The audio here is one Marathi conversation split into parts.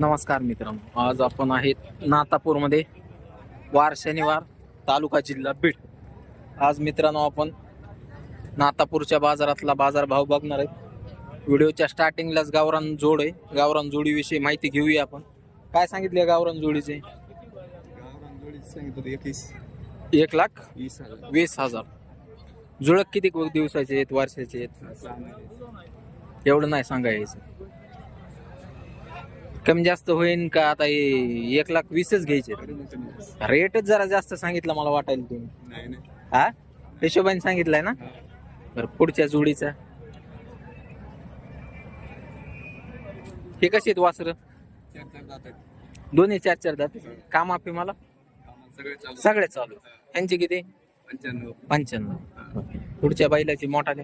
नमस्कार मित्रांनो. आज आपण आहेत नातापूरमध्ये वार शनिवार तालुका जिल्हा बीड. आज मित्रांनो आपण नातापूरच्या बाजारातला बाजारभाव बघणार आहे. व्हिडिओच्या स्टार्टिंगलाच गावरान जोड आहे. गावरान जोडीविषयी माहिती घेऊया आपण. काय सांगितले गावरान जोडीचे? एक लाख वीस हजार. जुळक किती दिवसाचे आहेत वर्षाचे आहेत. एवढं नाही सांगायचं. कमी जास्त होईन का? आता हे एक लाख वीसच घ्यायचे. रेटच जरा जास्त सांगितलं मला वाटायला तुम्ही. नाही नाही हा? हिशोबाने सांगितलंय ना? बरं पुढच्या जोडीचा. हे कशी आहेत वासर? दोन्ही चार चार दात काम आपे मला? सगळे चालू. यांचे किती? पंच्याण्णव. पंच्याण्णव पुढच्या बैलाची मोठाले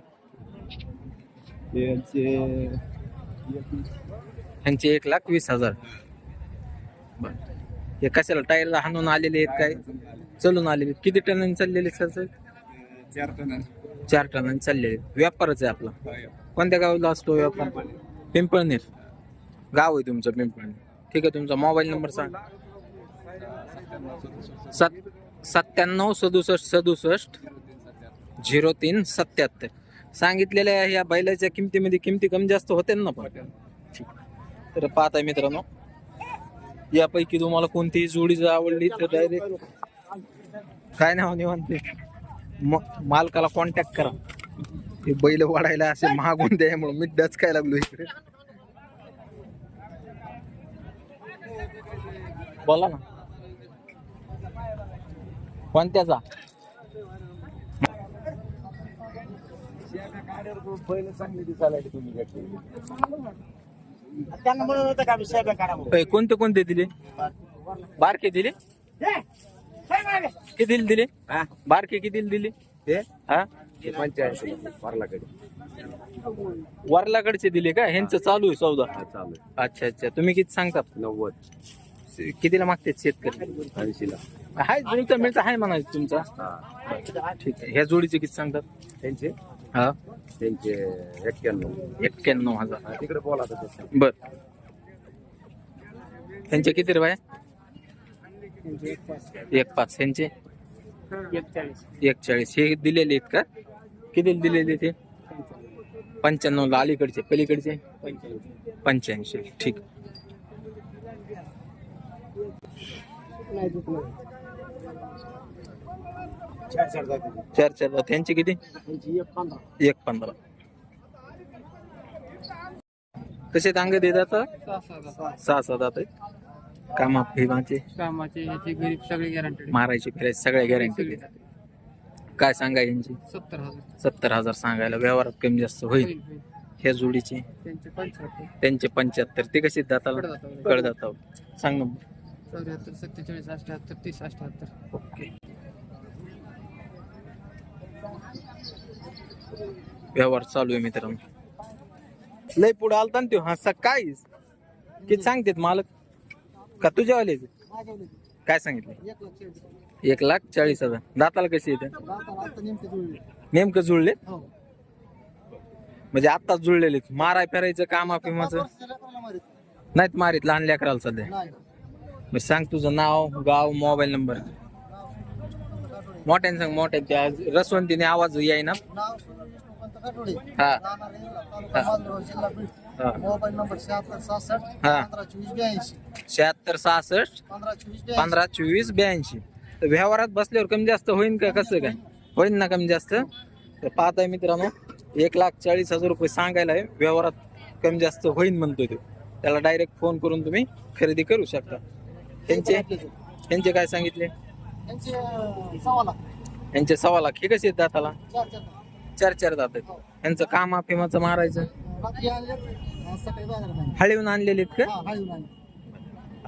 यांचे यांचे एक लाख वीस हजार. बरं. हे कशाला टायरला हाणून आलेले आहेत काय? चलून आलेले. किती टनांनी चाललेले सर सर? चार टन. चार टनांनी चाललेले. व्यापारच आहे आपला. कोणत्या गावाला असतो व्यापार? पिंपळनेर. गाव आहे तुमचं पिंपळनेर. ठीक आहे तुमचा मोबाईल नंबर सांग. सत सत्त्याण्णव सदुसष्ट सदुसष्ट झिरो तीन सत्याहत्तर सांगितलेल्या ह्या बैलाच्या किमतीमध्ये किमती कमी जास्त होते ना पण? ठीक. तर पाहताय मित्रांनो यापैकी तुम्हाला कोणतीही जोडी जर आवडली तर डायरेक्ट काय नाव निवांत? मालकाला कॉन्टॅक्ट करा. हे बैल वाढायला असे महागून द्यामुळे मी डचकाय लागलो इकडे. बोला ना. कोणत्याचा? चांगली दिसायला तुम्ही. त्यांना म्हणत होतं का साहेब काढा म्हणून. ए, कोणते कोणते दिले? बारके दिले? मागे. किती दिले हा बारके किती दिले ते हा? वारलाकडे वरलाकडचे. दिले का? ह्यांचं चालू आहे सौदा. हा चालू अच्छा अच्छा. तुम्ही किती सांगतात नव्वद. कितीला मागतात शेतकरी? ऐंशीला. हाय तुमचा मिळता हाय म्हणायचं तुमचा. हा. ठीक आहे. ह्या जोडीचे किती सांगतात? त्यांचे? हा? त्यांचे एक्क्याण्णव. एक्क्याण्णव हजार. हा, तिकडे बोला आता तसं. बर. त्यांचे किती रे बाय? एक पाच. त्यांचे? एकचाळीस. एकचाळीस हे दिलेले आहेत का? किती दिलेले ते? पंच्याण्णव ला अलीकडचे. पलीकडचे? पंच्याऐंशी. ठीक. नाही. चार चार जाती. चार किती? त्यांची एक पंधरा. एक पंधरा. कसे तांगे देतात सहा सहा दात आहेत. कामा फिमाचे कामाचे ह्याचे गरीब सगळे गॅरंटेड मारायचे फिरायचे सगळ्या गॅरंटी काय सांगा यांची? सत्तर हजार. सत्तर हजार सांगायला व्यवहारात कमी जास्त होईल. ह्या जोडीचे? त्यांचे पंच्याहत्तर. त्यांचे पंच्याहत्तर. ते कसे दाताला? कडदातावर. कळदात सांग ना. चौऱ्याहत्तर सत्तेचाळीस अठ्याहत्तर तीस अठ्याहत्तर. ओके. व्यवहार चालू आहे मित्रांनो. लय पुढे आलता ना त्यो हा सकाळीच किती सांगतेत मालक? का तुझ्यावाले काय सांगितलं? एक लाख चाळीस हजार. दाताला कशी येते नेमकं जुळले म्हणजे आत्ताच जुळलेले माराय फेरायचं कामा फिमाचं? नाहीत मारीत लहान लेकराला सध्या. मग सांग तुझं नाव गाव मोबाईल नंबर. मोठ्याने सांग मोठ्या आज रसवंतीने आवाज याय हा. हा. मोबाईल नंबर शहात्तर सहासष्ट. पंधरा चोवीस ब्याऐंशी. शहात्तर सहासष्ट पंधरा चोवीस ब्याऐंशी. पंधरा चोवीस ब्याऐंशी. तर व्यवहारात बसल्यावर कमी जास्त होईन का कसं काय? होईन ना कमी जास्त? तर पाहताय मित्रांनो एक लाख चाळीस हजार रुपये सांगायला आहे. व्यवहारात कमी जास्त होईन म्हणतोय तो. त्याला डायरेक्ट फोन करून तुम्ही खरेदी करू शकता. त्यांचे त्यांचे काय सांगितले? यांचे अं, सव्वा लाख. यांचे सव्वा लाख हे कसे दाताला चार चार दात आहेत यांचं काम फिमाचं मारायचं? बाकी आणले आज सकाळी बाजारात आणले. हळीहून आणलेले आहेत का? हा हळून आणले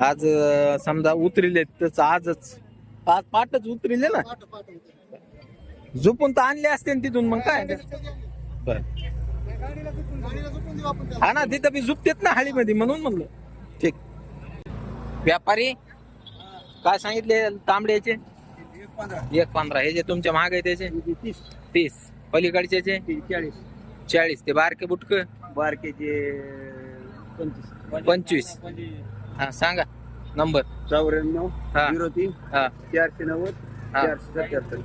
आज अं, समजा उतरिले तर आजच. पाच पाठच उतरिले ना. झोपून तर आणले असते ना तिथून मग काय? बर गाडीला झोपून गाडीला झोपून देऊ आपण त्याला. हा ना तिथं बी झुपतेत ना हळीमध्ये म्हणून म्हणलं. ठीक. व्यापारी काय सांगितले तांबड्याचे? एक पंधरा. हे जे तुमच्या महाग आहे त्याचे? तीस. तीस. पलीकडचे चाळीस. चाळीस. ते बारके बुटक? बारकेचे पंचवीस. पंचवीस. हा सांगा. नंबर. चौऱ्याण्णव हा. झिरो तीन हा. चारशे नव्वद हा. चारशे सत्याहत्तर.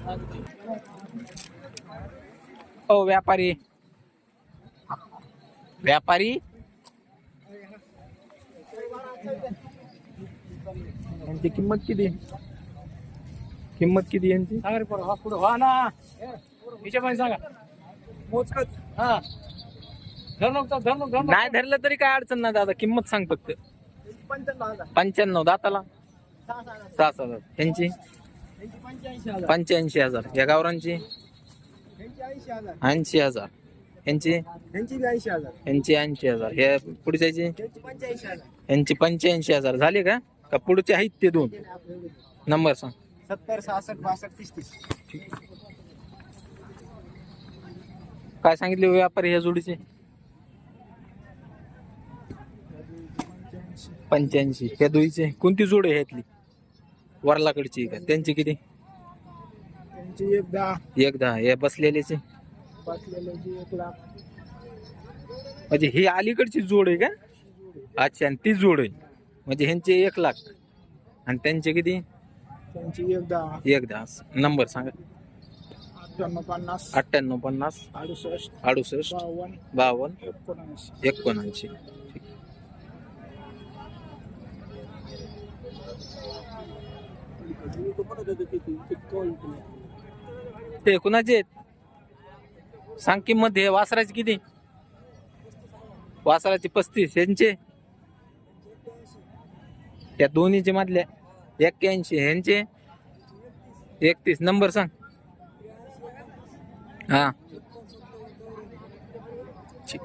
ओ व्यापारी. व्यापारी? यांची किंमत किती? किंमत किती यांची? हा हिशोबाने सांगा. मोजकत हा. धर नको धर नको धर नको. नाही धरलं तरी काय अडचण नाही दादा किंमत सांग फक्त. पंच्याण्णव दाताला. सहा सहा यांची पंच्याऐंशी हजार. या गावरांची ऐंशी हजार. यांची? बी ऐंशी हजार यांची ऐंशी हजार. हे पुढच्याची? त्यांची पंच्याऐंशी हजार यांची पंच्याऐंशी हजार. झाले का? का पुढचे आहेत ते दोन? नंबर सांग. सत्तर सहासष्ट बासष्ट तीस तीस. काय सांगितले व्यापारी ह्या जोडीचे? पंच्याऐंशी. ह्या दोईचे कोणती जोड आहे ह्यातली? वरलाकडची का? त्यांची किती? त्यांची एक दहा. एक दहा. हे बसलेल्याचे? पाचलेल्याची एक लाख. म्हणजे ही अलीकडची जोड आहे का? अच्छा आणि ती जोड आहे. म्हणजे ह्यांचे एक लाख. आणि त्यांचे किती? त्यांची एक दहा. एक दहा. नंबर सांगा. अठ्ठ्याण्णव पन्नास अठ्ठ्याण्णव पन्नास अडुसष्ट अडुसष्ट बावन्न बावन्न एकोणऐंशी. एकोणऐंशी. ते कुणाचे आहेत? सांग किंमत हे वासराची किती? वासराची पस्तीस. यांचे? त्या दोन्हीचे मधल्या एक्क्याऐंशी. यांचे? एकतीस. नंबर सांग. हा. ठीक.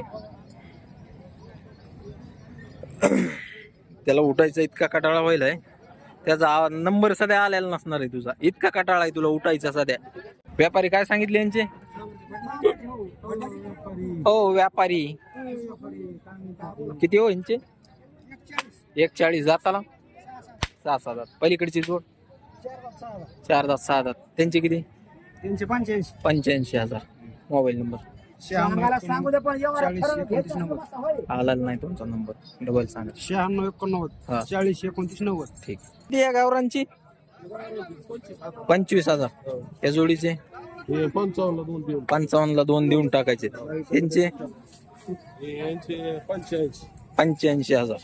त्याला उठायचा इतका कटाळा व्हायलाय. त्याचा नंबर सध्या आलेला नसणार आहे तुझा. इतका कटाळा आहे तुला उठायचा सध्या. व्यापारी काय सांगितले यांचे? हो व्यापारी. किती हो यांचे? एक चाळीस जाताला? सहा सहा दात पलीकडची जोड? चार दात सहा दात त्यांचे किती? त्यांचे पंच्याऐंशी. पंच्याऐंशी हजार. Mobile number. सांगू दे पण चाळीस एकोणतीस नव्वद. आला नाही तुमचा नंबर. डबल सांगा. शहाण्णव हा. एकोणनव्वद चाळीस एकोणतीस नव्वद. ठीक. किती या गावरांची पंचवीस हजार. त्या जोडीचे. पंचावन्न दोन देऊन. पंचावन्नला दोन देऊन टाकायचे. त्यांचे यांचे पंच्याऐंशी. पंच्याऐंशी हजार.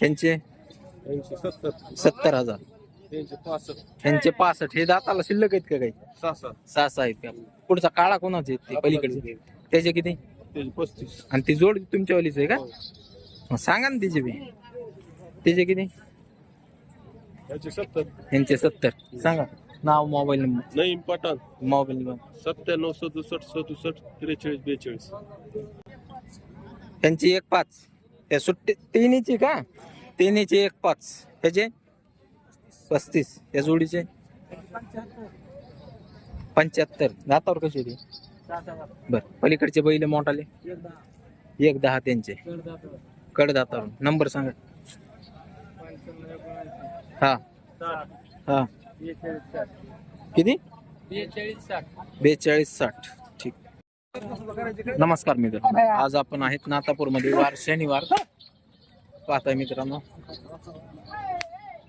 त्यांचे यांचे सत्तर. सत्तर हजार. पासष्ट. त्यांचे पासष्ट. हे दाताला शिल्लक आहेत का काही? सहा सहा सहा सहा आहेत का? पुढचा काळा कोणाचे आहेत ते? पलीकडचे. त्याचे किती? त्याचे पस्तीस. आणि ती जोड तुमच्यावालीच आहे का? मग सांगा ना त्याचे बी. त्याचे किती? सत्तर. यांचे सत्तर. सांगा. नाव mobile number. Naeem Pathan. Mobile number. सत्त्याण्णव सदुसष्ट सदुसष्ट त्रेचाळीस बेचाळीस. त्यांची एक पाच. त्या सुट्टी तिन्हीची का? तिन्हीची एक पाच. ह्याचे? पस्तीस. या जोडीचे? पंच्याहत्तर. दातावर कशी होती बर. पलीकडचे बैल मोठाले? एक दहा त्यांचे. कडदातावर नंबर सांगा. हा. हा. किती? बेचाळीस साठ. बेचाळीस साठ ठीक. नमस्कार मित्र आज आपण आहेत नातापूरमध्ये वार शनिवार. पाहताय मित्रांनो.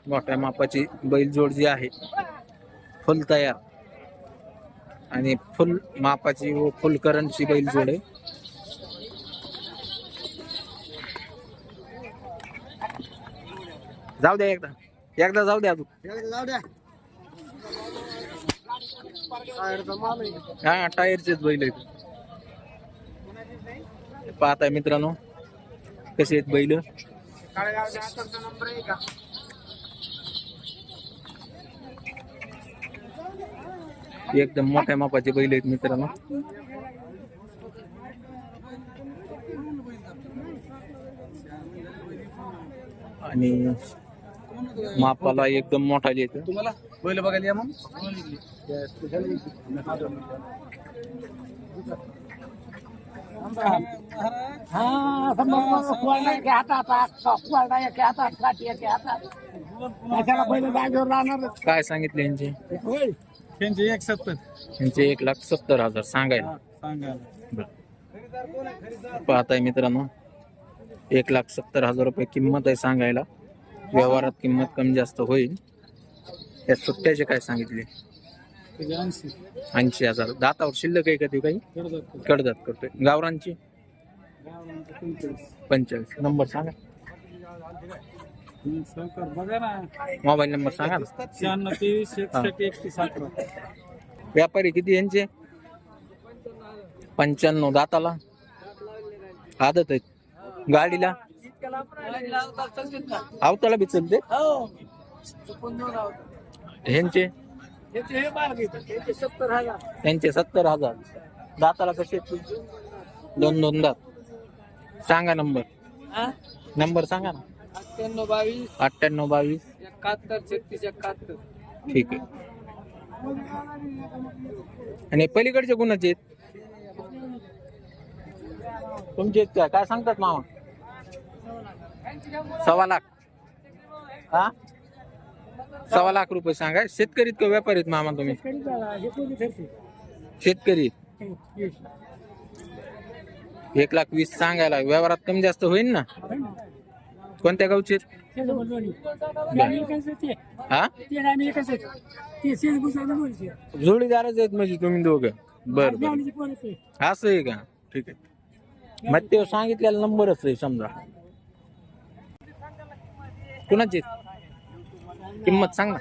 मोठ्या मापाची बैलजोड जी आहे फुल तयार. आणि फुल मापाची व फुल करंटची बैलजोड आहे. जाऊ द्या एकदा. एकदा जाऊ द्या हा टायरचेच बैल आहेत. पाहताय मित्रांनो कसे आहेत बैल? एकदम मोठ्या मापाचे बैल आहेत मित्रांनो. आणि मापाला एकदम मोठा येत तुम्हाला बैल बघायला या मग? काय सांगितले यांचे? त्यांचे एक सत्तर. यांचे एक लाख सत्तर हजार सांगायला. सांगा बरं. पाहताय मित्रांनो एक लाख सत्तर हजार रुपये किंमत आहे सांगायला. व्यवहारात किंमत कमी जास्त होईल. त्या सुट्ट्याचे काय सांगितले? ऐंशी. ऐंशी हजार. दातावर शिल्लक आहे का ते काही कडदात करतोय. गावरांची पंचेचाळीस. नंबर सांगा. बघा ना मोबाईल नंबर सांगा ना. शहाण्णव तेवीस एकसष्ट एकतीस अकरा. व्यापारी किती यांचे? पंच्याण्णव. दाताला? आदत आहेत गाडीला? आवताला बी चलते? ह्यांचे? सत्तर हजार त्यांचे सत्तर हजार. दाताला कसे? आहेत? दोन दोन दात. सांगा नंबर. नंबर सांगा ना. अठ्ठ्याण्णव बावीस. अठ्ठ्याण्णव बावीस. एकाहत्तर छत्तीस एकाहत्तर. ठीक आहे. आणि पलीकडचे कुणाचे आहेत? तुमचे आहेत का काय सांगतात मामा? सव्वा लाख. हा? सव्वा लाख रुपये सांगा. शेतकरीत का व्यापारीत मामा तुम्ही. शेतकरी. एक लाख वीस सांगायला. व्यवहारात कमी जास्त होईल ना? कोणत्या गावचे आहेत? हा? जोडीदारच आहेत म्हणजे तुम्ही दोघं. बर बर. असं आहे का? ठीक आहे. मग ते सांगितलेला नंबरच आहे समजा. कुणाची किंमत सांग ना.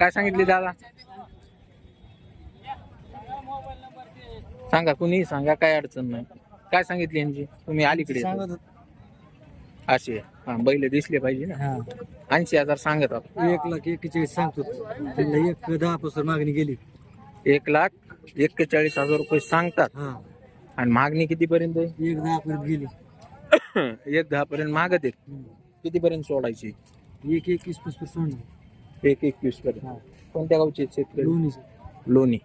काय सांगितली दादा? सांगा कुणी सांगा काय अडचण नाही. काय सांगितली यांची? तुम्ही अलीकडे येता. अशी आहे. हा बैल दिसले पाहिजे ना. ऐंशी हजार सांगत आहोत. एक लाख एकेचाळीस सांगतो. त्यांना एक दहा पासून मागणी गेली. एक लाख एक्केचाळीस हजार रुपये सांगतात. हा. आणि मागणी किती पर्यंत आहे एक दहा पर्यंत गेली. एक दहा पर्यंत मागत आहेत. किती पर्यंत सोडायची? एक एकवीस पस्तीस सोडणार. एक एकवीस पर्यंत. कोणत्या गावचे आहेत शेतकरी? दोन्ही लोणी.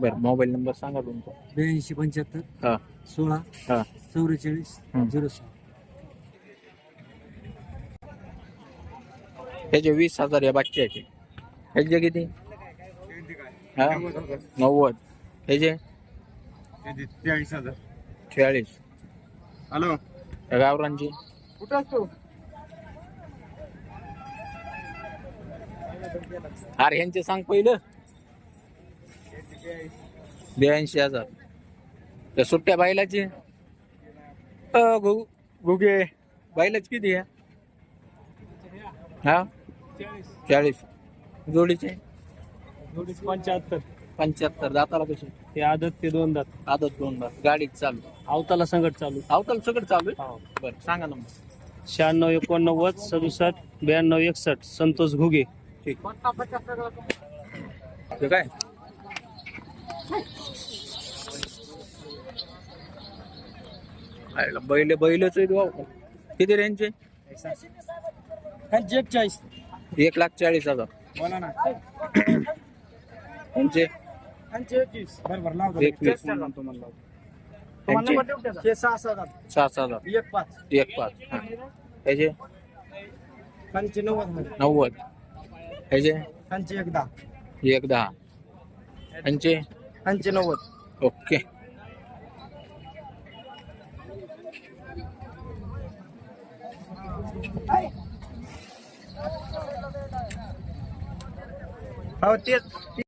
बर मोबाईल नंबर सांगा तुमचा. ब्याऐंशी पंच्याहत्तर हा. सोळा हा. चौवेचाळीस हम्म. झिरो सहा. ह्याचे वीस हजार या बाकीचे ह्याचे किती? हा? नव्वद. ह्याचे चाळीस हजार चाळीस. हॅलो. गावरांची कुठं असतो अरे ह्यांचे सांग पहिलं. ब्याऐंशी हजार. त्या सुट्ट्या बैलाची अ, घुगे बैलाच किती आहे? हा? चाळीस. जोडीचे? पंच्याहत्तर. पंच्याहत्तर. दाताला कसे? ते आदत ते दोन दात. आदत दोन दात. गाडीत चालू. अवताला संकट चालू. अवताल सगळं चालू आहे? बरं सांगा नंबर शहाण्णव एकोणनव्वद सदुसष्ट ब्याण्णव एकसष्ट. संतोष घुगे. ठीक. ते काय? आयला बैल बैलच आहे भाऊ किती रेंजचे एकचाळीस एक लाख चाळीस हजार. बोला ना. यांचे एकवीस. बरोबर लाव एकवीस. यांचे सहा हजार. सात हजार. एक पाच. एक पाच. हा. त्यांचे नव्वद नव्वद. ह्याचे? त्यांचे एक दहा. एक दहा. यांचे त्यांचे नव्वद. ओके. हो तेच.